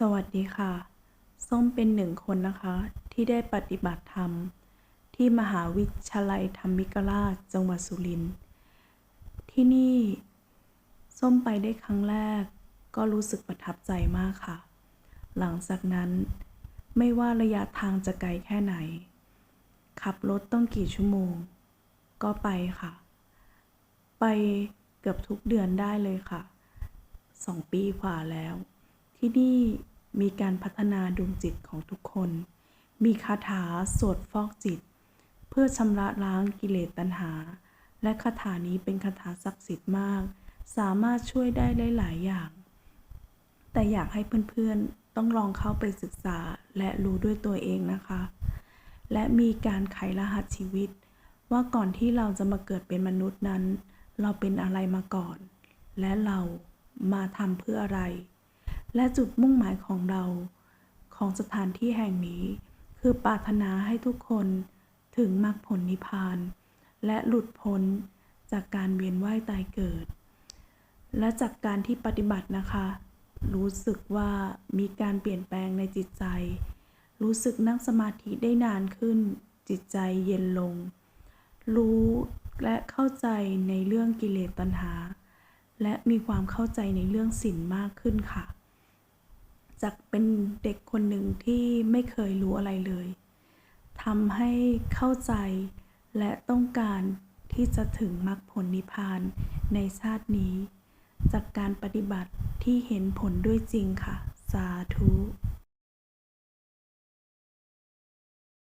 สวัสดีค่ะ ส้มเป็นหนึ่งคนนะคะ ที่ได้ปฏิบัติธรรม ที่มหาวิทยาลัยธรรมิกราชจังหวัดสุรินทร์ที่นี่ ส้มไปได้ครั้งแรก ก็รู้สึกประทับใจมากค่ะ หลังจากนั้น ไม่ว่าระยะทางจะไกลแค่ไหน ขับรถต้องกี่ชั่วโมง ก็ไปค่ะ ไปเกือบทุกเดือนได้เลยค่ะสองปีกว่าแล้ว ที่นี่มีการพัฒนาดวงจิตของทุกคน มีคาถาสวดฟอกจิต เพื่อชำระล้างกิเลสตัณหา และคาถานี้เป็นคาถาศักดิ์สิทธิ์มาก สามารถช่วยได้หลาย ๆ อย่าง แต่อยากให้เพื่อน ๆ ต้องลองเข้าไปศึกษาและรู้ด้วยตัวเองนะคะ และมีการไขรหัสชีวิต ว่าก่อนที่เราจะมาเกิดเป็นมนุษย์นั้น เราเป็นอะไรมาก่อน และเรามาทำเพื่ออะไร และจุดมุ่งหมายของเรา ของสถานที่แห่งนี้ คือปรารถนาให้ทุกคนถึงมรรคผลนิพพาน และหลุดพ้นจากการเวียนว่ายตายเกิด และจากการที่ปฏิบัตินะคะ รู้สึกว่ามีการเปลี่ยนแปลงในจิตใจ รู้สึกนั่งสมาธิได้นานขึ้น จิตใจเย็นลง รู้และเข้าใจในเรื่องกิเลสตัณหา และมีความเข้าใจในเรื่องศีลมากขึ้นค่ะ จากเป็นเด็กคนหนึ่งที่ไม่เคยรู้อะไรเลยทำให้เข้าใจและต้องการที่จะถึงมรรคผลนิพพานในชาตินี้ จากการปฏิบัติที่เห็นผลด้วยจริงค่ะ สาธุ